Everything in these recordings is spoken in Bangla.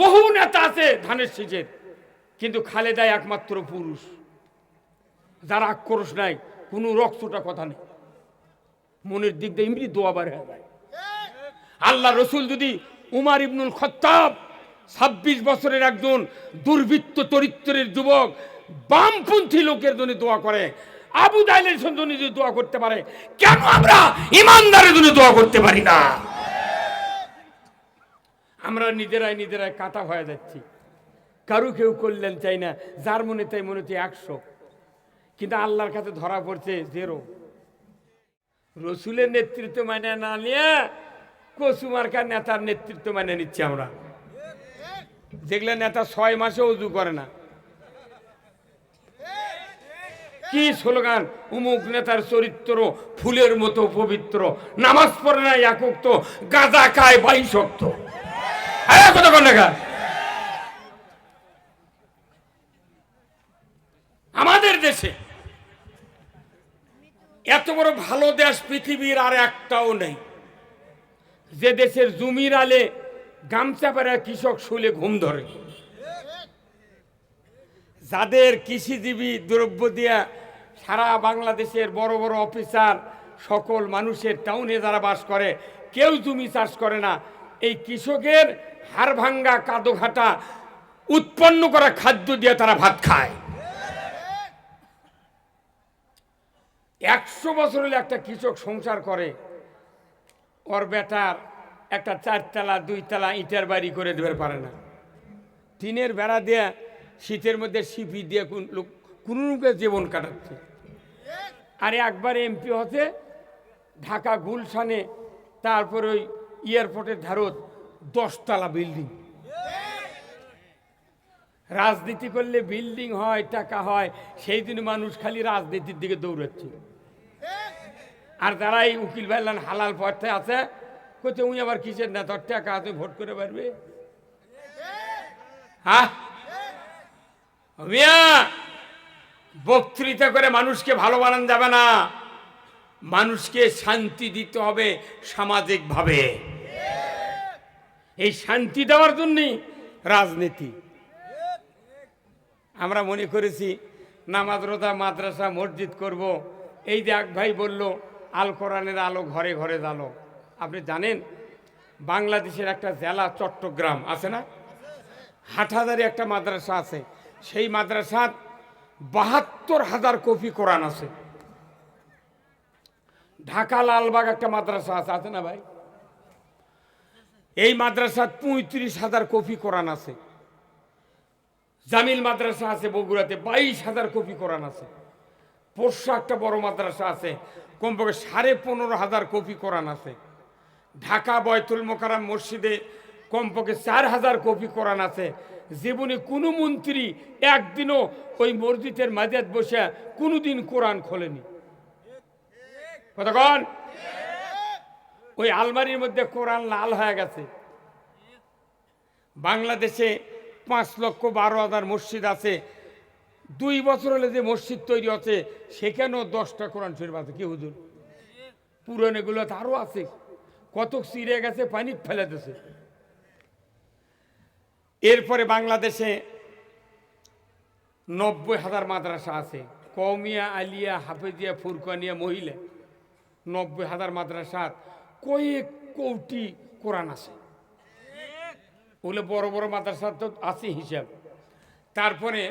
বহু নেতা আছে ধানের শীষের, কিন্তু খালেদাই একমাত্র পুরুষ। যার আক্রোশ নাই, কোনো রক্তটা কথা নেই। মনের দিক দিয়ে এমনি দোয়াবার হয়ে যায়। আল্লাহ রসুল যদি উমার ইবনুল খত্তাব ছাব্বিশ বছরের একজন দুর্বৃত্ত চরিত্রের যুবক, বামপন্থী লোকের জন্য দোয়া করে, আবু দাইলের জন্য যদি দোয়া করতে পারে, কেন আমরা ইমানদারের জন্য দোয়া করতে পারি না? আমরা নিজেরাই নিজেরাই কাটা হয়ে যাচ্ছি। কারু কেউ করলেন চাই না, যার মনে তাই মনে হচ্ছে একশো। কিন্তু আল্লাহর কাছে ধরা পড়ছে জেরো রসুলের নেতৃত্ব মানে না নিয়ে কসুমার্কার নেতার নেতৃত্ব মানে নিচ্ছি আমরা। যেগুলো নেতা ছয় মাসে উজু করে না। কি স্লোগান? উমুক নেতার চরিত্র ফুলের মতো পবিত্র, নামাজ পড়ে না একক তো গাঁজা খায় বাইশক্ত আমাদের দেশে এত বড় ভালো দেশ পৃথিবীর আর একটাও নেই। যে দেশের জমির আলে গামছা পেরা কৃষক শুলে ঘুম ধরে। যাদের কৃষিজীবী দ্রব্য দিয়া সারা বাংলাদেশের বড় বড় অফিসার সকল মানুষের টাউনে যারা বাস করে, কেউ জমি চাষ করে না। এই কৃষকের হাড় ভাঙ্গা কাদো ঘাটা উৎপন্ন করা খাদ্য দিয়ে তারা ভাত খায়। একশো বছর হলে একটা কৃষক সংসার করে। ওর বেটার একটা চারতলা, দুইতলা ইটের বাড়ি করে দেবে পারে না। টিনের বেড়া দিয়ে শীতের মধ্যে সিপি দিয়ে কোন লোক, কোনো রূপে জীবন কাটাচ্ছে? আর একবার এমপি হতে ঢাকা গুলশানে, তারপর ওই এয়ারপোর্টের ধারত দশতলা বিল্ডিং। রাজনীতি করলে বিল্ডিং হয়, টাকা হয়, সেই দিন মানুষ খালি রাজনীতির দিকে দৌড়াচ্ছে আর যারা এই উকিল ভাইলান হালাল পথে আছে কোথায় উনি আবার কিসের না তোর টাকা আছে, ভোট করে পারবে? হ্যাঁ বক্তৃতা করে মানুষকে ভালো বানান যাবে না। মানুষকে শান্তি দিতে হবে সামাজিকভাবে। এই শান্তি দেওয়ার জন্যই রাজনীতি। আমরা মনে করেছি, নামাজ রোজা মাদ্রাসা মসজিদ করব। এই যে এক ভাই বলল, আল কোরআনের আলো ঘরে ঘরে জালো আপনি জানেন, বাংলাদেশের একটা জেলা চট্টগ্রাম, আছে না? হাটহাজারি একটা মাদ্রাসা আছে। সেই মাদ্রাসার বাহাত্তর হাজার কপি কোরআন আছে। ঢাকা লালবাগ একটা মাদ্রাসা আছে আছে না ভাই? এই মাদ্রাসার পঁয়ত্রিশ হাজার কপি কোরআন আছে। জামিল মাদ্রাসা আছে বগুড়াতে, বাইশ হাজার কপি কোরআন আছে। পোর্শা একটা বড় মাদ্রাসা আছে, কমপক্ষে সাড়ে পনেরো হাজার কপি কোরআন আছে। ঢাকা বয়তুল মোকারাম মসজিদে কমপক্ষে চার হাজার কপি কোরআন আছে। জীবনে কোনো মন্ত্রী একদিনও ওই মসজিদের মাঝাত বসে কোনোদিন কোরআন খোলেনি। কতক্ষণ ওই আলমারির মধ্যে কোরআন লাল হয়ে গেছে। বাংলাদেশে পাঁচ লক্ষ বারো হাজার মসজিদ আছে। দুই বছর হলে যে মসজিদ তৈরি হচ্ছে, সেখানেও দশটা কোরআন শরীফ আছে। কি হুজুর? পুরনো তো আরও আছে। কত চিড়ে গেছে, পানি ফেলে দিছে। এরপরে বাংলাদেশে নব্বই হাজার মাদ্রাসা আছে। কৌমিয়া আলিয়া, হাফেজিয়া, ফুরকানিয়া, মহিলা। নব্বই হাজার মাদ্রাসার কয়েক কোটি কোরআন আছে। ওগুলো বড় বড় মাদ্রাসা তো আছে হিসাব। তারপরে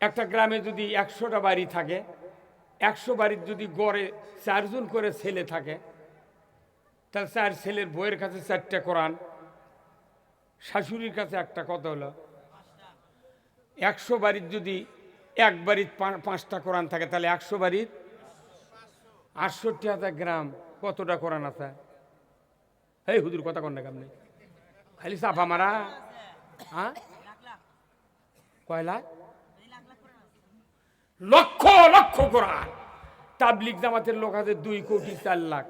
একটা গ্রামে যদি একশোটা বাড়ি থাকে, একশো বাড়ির যদি গড়ে চারজন করে ছেলে থাকে, তাহলে চার ছেলের বইয়ের কাছে চারটে কোরআন, শাশুড়ির কাছে একটা কত হলো? একশো বাড়ির যদি এক বাড়ির পাঁচটা কোরআন থাকে, তাহলে একশো বাড়ির আটষট্টি হাজার গ্রাম কতটা কোরআন আছে? এই হুদুর কথা কন আপনি খালি চাপা মারা। হ্যাঁ? কয়লা? লক্ষ লক্ষ কোরআন। তাবলিক জামাতের লোক আছে দুই কোটি চার লাখ।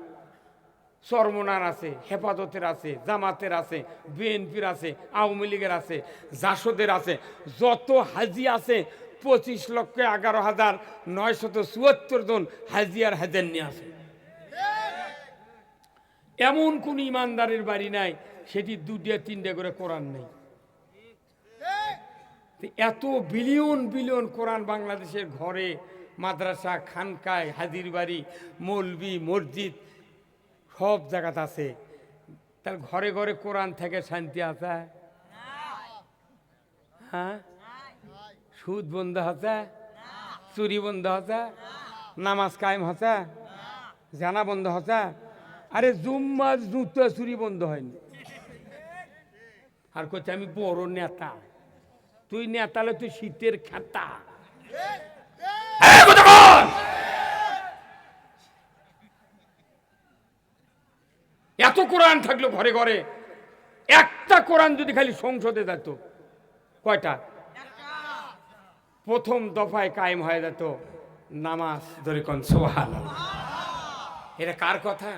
চরমনার আছে, হেফাজতের আছে, জামাতের আছে, বিএনপির আছে, আওয়ামী লীগের আছে, জাসদের আছে। যত হাজি আছে, পঁচিশ লক্ষ এগারো হাজার নয়শত চুয়াত্তর জন হাজি আর হাজার নিয়ে আছে। এমন কোন ইমানদারের বাড়ি নাই, সেটি দুটিয়া তিনটে করে কোরআন নেই। এত বিলিয়ন বিলিয়ন কোরআন বাংলাদেশের ঘরে, মাদ্রাসা, খানকায়, হাজির বাড়ি মৌলবি মসজিদ, সব জায়গাতে আছে। তার ঘরে ঘরে কোরআন থেকে শান্তি আছে? হ্যাঁ? সুদ বন্ধ হচ্ছে চুরি বন্ধ হচ্ছে নামাজ কায়েম হচ্ছে? জানা বন্ধ হচ্ছে? আরে জুম্মা জুতো চুরি বন্ধ হয়নি। আর করছে আমি বড় নেতা। তুই নেতালে তুই শীতের খাতা। এত কোরআন থাকল ঘরে ঘরে, একটা কোরআন যদি খালি সংসদে যেত কয়টা? প্রথম দফায় কায়েম হয়ে যেত নামাজ ধরে কোন সোহান এটা কার কথা?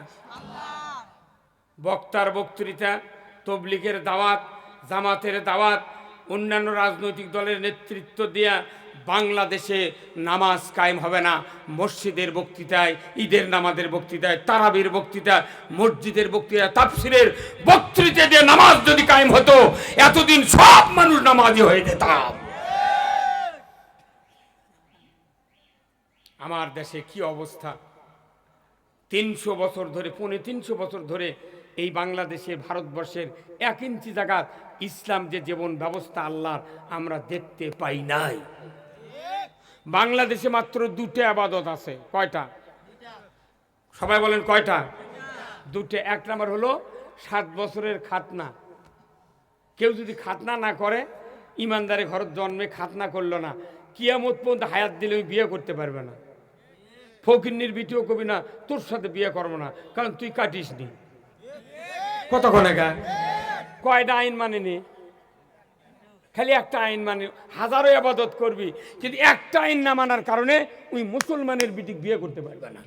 বক্তার বক্তৃতা, তবলিগের দাওয়াত, জামাতের দাওয়াত, অন্যান্য রাজনৈতিক দলের নেতৃত্ব দিয়া বাংলাদেশে নামাজ কায়েম হবে না। মসজিদের বক্তৃতায়, ঈদের নামাজের বক্তৃতায়, তারাবির বক্তৃতা মসজিদের বক্তৃতা তাফসিরের বক্তৃতা দিয়ে নামাজ যদি কায়েম হতো, এতদিন সব মানুষ নামাজি হয়ে যেতাম। আমার দেশে কি অবস্থা? তিনশো বছর ধরে, পৌনে তিনশো বছর ধরে এই বাংলাদেশে, ভারতবর্ষের এক ইঞ্চি জায়গা ইসলাম যে জীবন ব্যবস্থা আল্লাহর, আমরা দেখতে পাই নাই। বাংলাদেশে মাত্র দুটো আবাদত আছে। কয়টা? সবাই বলেন কয়টা? দুটো এক নাম্বার হলো সাত বছরের খাতনা। কেউ যদি খাতনা না করে ইমানদারে ঘরের জন্মে খাতনা করল না, কিয়ামত পর্যন্ত হায়াত দিলে বিয়ে করতে পারবে না। ফকিন্নির বিটিও কবি না, তোর সাথে বিয়ে করব না, কারণ তুই কাটিস নি কতক্ষণে গা কয়টা আইন মানেনি খালি একটা আইন মানে হাজারো আবাদত করবি, কিন্তু একটা আইন না মানার কারণে ওই মুসলমানের বিটি বিয়ে করতে পারবে না।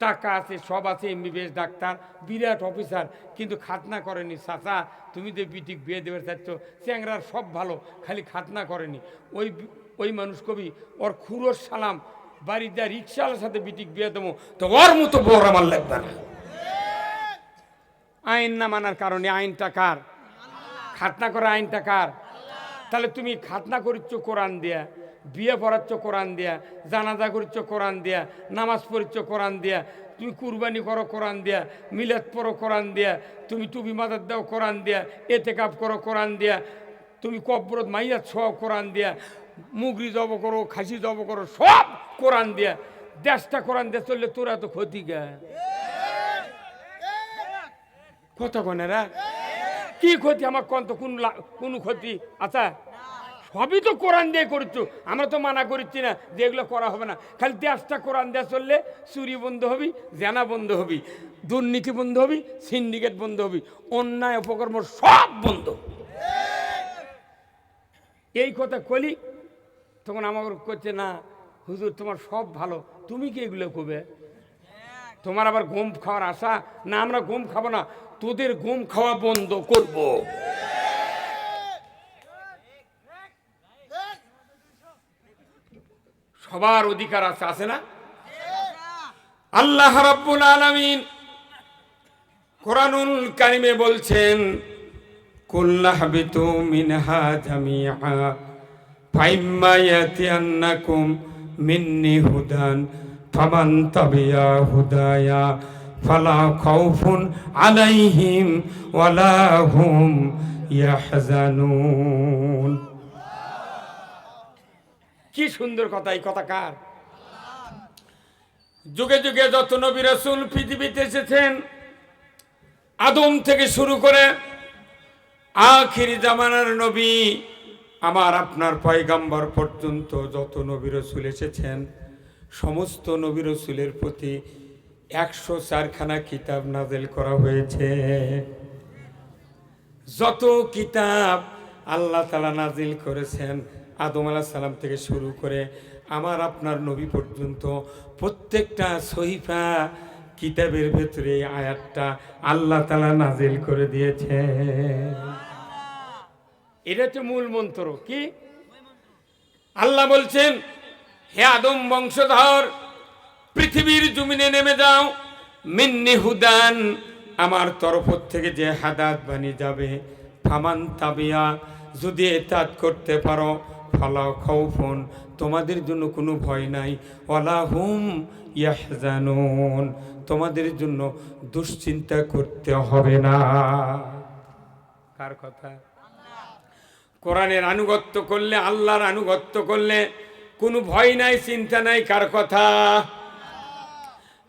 টাকা আছে, সব আছে এমবিবিএস ডাক্তার, বিরাট অফিসার, কিন্তু খাতনা করেনি, চাচা, তুমি যে বিটিক বিয়ে দেবে চাচ্ছ, চ্যাংরার সব ভালো, খালি খাতনা করেনি। ওই ওই মানুষ কবি, ওর খুরোর সালাম বাড়ির বাড়িতে রিক্সাওয়ালার সাথে বিটিক বিয়ে দেবো, তো ওর মতো বড় আমার লাগবে না। আইন না মানার কারণে আইনটা কার? খাতনা করা আইনটা কার? তাহলে তুমি খাতনা করিচ্ছ কোরআন দিয়া, বিয়ে পড়াচ্ছ কোরআন দিয়া, জানাজা করিচ্ছ কোরআন দিয়া, নামাজ পড়িচ্ছ কোরআন দিয়া, তুমি কুরবানি করো কোরআন দিয়া, মিলাদ পড়ো কোরআন দিয়া, তুমি টুপি মাদার দাও কোরআন দিয়া এতে কাপ করো কোরআন দিয়া, তুমি কব্বরত মাইয়া ছ কোরআন দিয়া, মুগরি জব করো, খাসি জব করো, সব কোরআন দিয়া। দেশটা কোরআন দিয়ে চললে তোরা তো ক্ষতি গা কত কনেরা কি ক্ষতি আমার কন তো কোন কোন ক্ষতি? আচ্ছা সবই তো কোরআন দিয়ে করছ। আমরা তো মানা করছি না যে এগুলো করা হবে না। খালি দেশটা কোরআন দেওয়া চললে চুরি বন্ধ হবি, জেনা বন্ধ হবি, দুর্নীতি বন্ধ হবি, সিন্ডিকেট বন্ধ হবি, অন্যায় অপকর্ম সব বন্ধ এই কথা কলি, তখন আমার করছে, না, হুজুর, তোমার সব ভালো। তুমি কি এগুলো কবে তোমার আবার গম খাওয়ার আশা? না, আমরা গম খাব না। তোদের গম খাওয়া বন্ধ করব। সবার অধিকার আছে আছে না? আল্লাহ রাব্বুল আলামিন কোরআনুল কারিমে বলছেন কুল্লাহবিতু মিনহা জামিআ, ফাইম্মা ইয়াতিয়ান্নাকুম মিন্নি হুদান ফামান তাবিয়া হুদায়া, ফালা খাউফুন আলাইহিম ওয়ালা হুম ইয়াহজানুন। কি সুন্দর কথা, এই কথা যুগে যুগে যত নবী রাসূল পৃথিবীতে এসেছেন, আদম থেকে শুরু করে আখিরি জামানার নবী, আমার আপনার পয়গাম্বর পর্যন্ত যত নবী রসুল এসেছেন সমস্ত নবী রসুলের প্রতি একশো চারখানা কিতাব নাজেল করা হয়েছে। যত কিতাব আল্লাহ তালা নাজিল করেছেন আদম আলাহ সালাম থেকে শুরু করে আমার আপনার নবী পর্যন্ত প্রত্যেকটা সহিফা কিতাবের ভেতরে আয়াতটা আল্লাহ তালা নাজিল করে দিয়েছে। এটা হচ্ছে মূল মন্ত্র কি? আল্লাহ বলছেন হে আদম বংশধর, পৃথিবীর জমিনে নেমে যাও। মিন্নি হুদান, আমার তরফ থেকে যে হাদাত বানি যাবে, ফামান তাবিয়া, যদি এতাত করতে পারো ফালা খৌফুন তোমাদের জন্য কোনো ভয় নাই। ওয়ালা হুম ইয়াহজানুন, তোমাদের জন্য দুশ্চিন্তা করতে হবে না। কার কথা? কোরআনের আনুগত্য করলে, আল্লাহর আনুগত্য করলে কোনো ভয় নাই, চিন্তা নাই, কার কথা?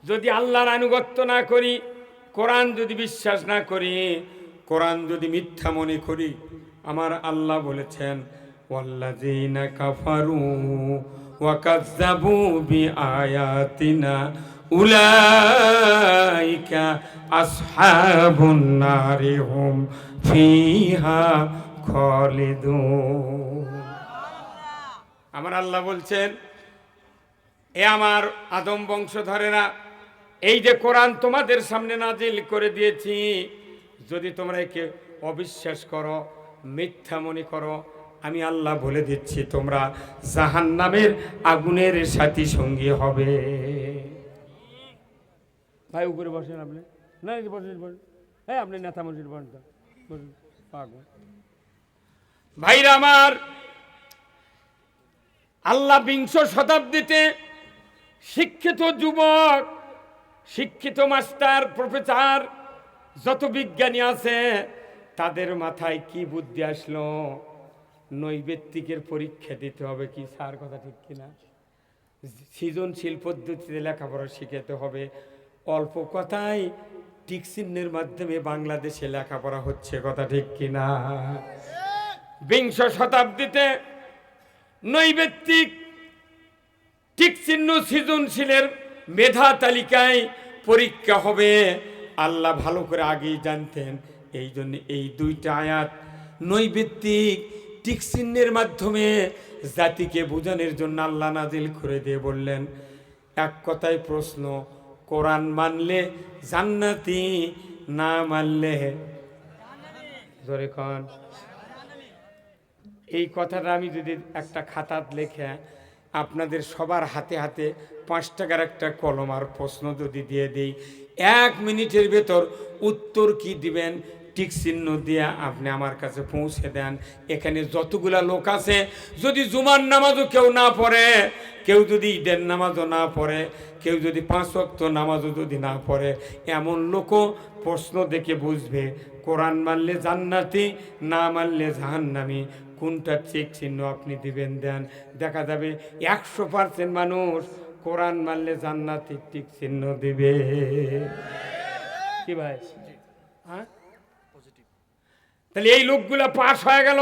যদি আল্লাহর আনুগত্য না করি, কোরআন যদি বিশ্বাস না করি, কোরআন যদি মিথ্যা মনে করি, আমার আল্লাহ বলেছেন, ওয়াল্লাযীনা কাফারু ফিহা আমার আল্লাহ বলছেন এ আমার আদম বংশধরেরা এই যে কোরআন তোমাদের সামনে নাজিল করে দিয়েছি যদি তোমরা একে অবিশ্বাস করো মিথ্যা মনে করো আমি আল্লাহ বলে দিচ্ছি তোমরা জাহান নামের আগুনের সাথী সঙ্গী হবে। ভাই উপরে বসেন আপনি। না বসেন বসেন। হ্যাঁ আপনি নেতা বসেন তো। বসেন। ভাইরা আমার আল্লাহ বিংশ শতাব্দীতে শিক্ষিত যুবক, শিক্ষিত মাস্টার, প্রফেসর যত বিজ্ঞানী আছে, তাদের মাথায় কি বুদ্ধি আসলো? নৈবেত্তিকের পরীক্ষা দিতে হবে কি, স্যার কথা ঠিক কিনা? সৃজনশীল পদ্ধতিতে লেখাপড়া শিখাতে হবে। অল্প কথায় টিকচিহ্নের মাধ্যমে বাংলাদেশে লেখাপড়া হচ্ছে, কথা ঠিক কিনা? বিংশ শতাব্দীতে নৈবেত্তিক ঠিক চিহ্ন সৃজনশীলের মেধা তালিকায় পরীক্ষা হবে। আল্লাহ ভালো করে আগেই জানতেন। এই জন্য এই দুইটা আয়াত নৈবেত্তিক টিকচিহ্নের মাধ্যমে জাতিকে বোঝানোর জন্য আল্লাহ নাজিল করে দিয়ে বললেন, এক কথায় প্রশ্ন, কোরআন মানলে জান্নাতি না মানলে? জোরে কন। এই কথাটা আমি যদি একটা খাতাত লেখে, আপনাদের সবার হাতে হাতে পাঁচ টাকার একটা কলম আর প্রশ্ন যদি দিয়ে দিই, এক মিনিটের ভেতর উত্তর কি দিবেন? টিক চিহ্ন দিয়ে আপনি আমার কাছে পৌঁছে দেন। এখানে যতগুলা লোক আছে, যদি জুমার নামাজও কেউ না পড়ে, কেউ যদি ঈদের নামাজও না পড়ে, কেউ যদি পাঁচ ওয়াক্ত নামাজও যদি না পড়ে, এমন লোকও প্রশ্ন দেখে বুঝবে, কোরআন মানলে জান্নাতি, না মানলে জাহান্নামি। কোনটা চেক চিহ্ন আপনি দিবেন দেন। দেখা যাবে একশো পার্সেন্ট মানুষ কোরআন মানলে জান্নাতি টিক চিহ্ন দিবে। কি ভাই? হ্যাঁ? তাহলে এই লোকগুলা পাশ হয়ে গেল।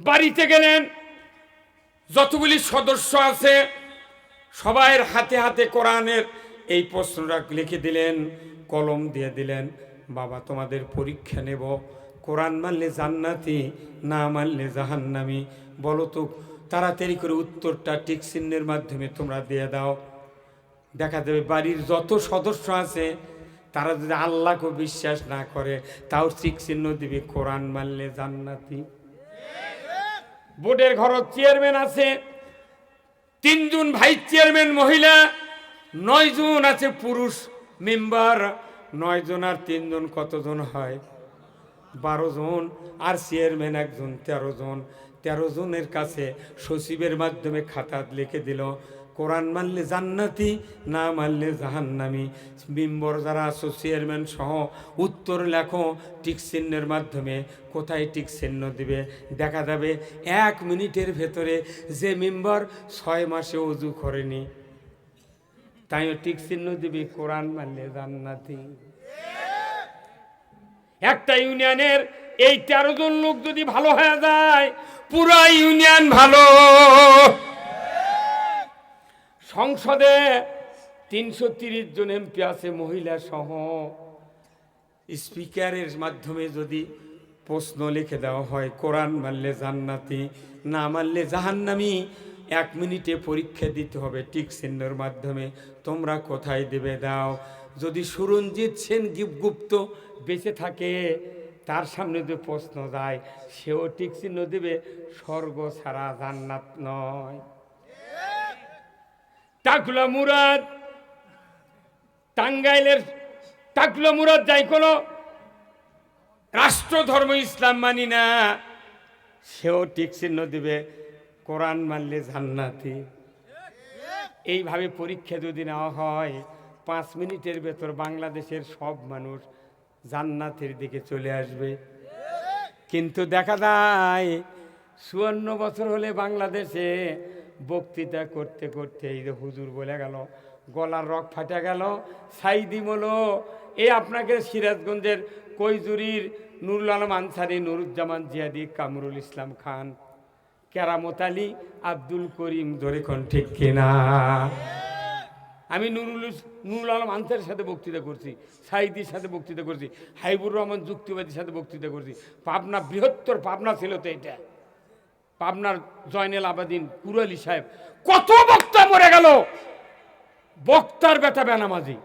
বাড়িতে গেলেন, যতগুলি সদস্য আছে, সবাইয়ের হাতে হাতে কোরআনের এই প্রশ্নটা লিখে দিলেন, কলম দিয়ে দিলেন, বাবা তোমাদের পরীক্ষা নেব। কোরআন মানলে জান্নাতি, না মানলে জাহান্নামি। বলো তো, তাড়াতাড়ি করে উত্তরটা টিক চিহ্নের মাধ্যমে তোমরা দিয়ে দাও। দেখা যাবে বাড়ির যত সদস্য আছে, তারা যদি আল্লাহকে বিশ্বাস না করে, তাও ঠিক চিহ্ন দিবে, কোরআন মানলে জান্নাতি। বোর্ডের ঘর চেয়ারম্যান আছে, তিনজন ভাইস চেয়ারম্যান মহিলা নয় জন আছে পুরুষ মেম্বার নয় জন আর তিনজন কতজন হয়? বারো জন আর চেয়ারম্যান একজন, তেরো জন। তেরো জনের কাছে সচিবের মাধ্যমে খাতাত লিখে দিল, কোরআন মানলে জান্নাতি, না মানলে জাহান্নামি। মেম্বর যারা আছো, চেয়ারম্যান সহ, উত্তর লেখো, টিক চিহ্নের মাধ্যমে কোথায় টিক চিহ্ন দিবে? দেখা যাবে এক মিনিটের ভেতরে যে মেম্বর ছয় মাসে অজু করেনি, তাইও টিক চিহ্ন দিবি, কোরআন মানলে জান্নাতি। একটা ইউনিয়নের এই তেরো জন লোক যদি ভালো হয়ে যায়, পুরা ইউনিয়ন ভালো। সংসদে তিনশো তিরিশ জন এমপি আছে, মহিলা সহ। স্পিকারের মাধ্যমে যদি প্রশ্ন লিখে দেওয়া হয়, কোরআন মানলে জান্নাতি, না মানলে জাহান্নামি, এক মিনিটে পরীক্ষা দিতে হবে টিক চিহ্নের মাধ্যমে। তোমরা কোথায় দেবে? দাও। যদি সুরঞ্জিত সেন গুপ্ত বেঁচে থাকে, তার সামনে যে প্রশ্ন যায়, সেও টিক চিহ্ন দেবে, স্বর্গ ছাড়া জান্নাত নয়। টাকলা মুরাদ, টাঙ্গাইলের টাকলা মুরাদ যাই কোনো রাষ্ট্র ধর্ম ইসলাম মানি না, সেও টিক চিহ্ন দিবে, কোরআন মানলে জান্নাতি। এইভাবে পরীক্ষা যদি নেওয়া হয় পাঁচ মিনিটের ভেতর বাংলাদেশের সব মানুষ জান্নাতের দিকে চলে আসবে। কিন্তু দেখা যায়, চুয়ান্ন বছর হলে বাংলাদেশে বক্তৃতা করতে করতে এই যে হুজুর বলে গেল, গলার রক ফাটে গেল, সাইদি বলো এ আপনাকে সিরাজগঞ্জের কৈজুরির নুরুল আলম আনসারি, নুরুজ্জামান জিয়াদি, কামরুল ইসলাম খান, কেরামত আলী, আব্দুল করিম ধরে ঠিক কিনা? আমি নুরুল নুরুল আলম আনসারের সাথে বক্তৃতা করছি সাইদির সাথে বক্তৃতা করছি, হাইবুর রহমান যুক্তিবাদীর সাথে বক্তৃতা করছি। পাবনা বৃহত্তর পাবনা ছিল তো এটা। পাবনার জয়নেল আবাদিন কুরালি সাহেব কত বক্তা মরে গেল? বক্তার ব্যথা বেনামাজি।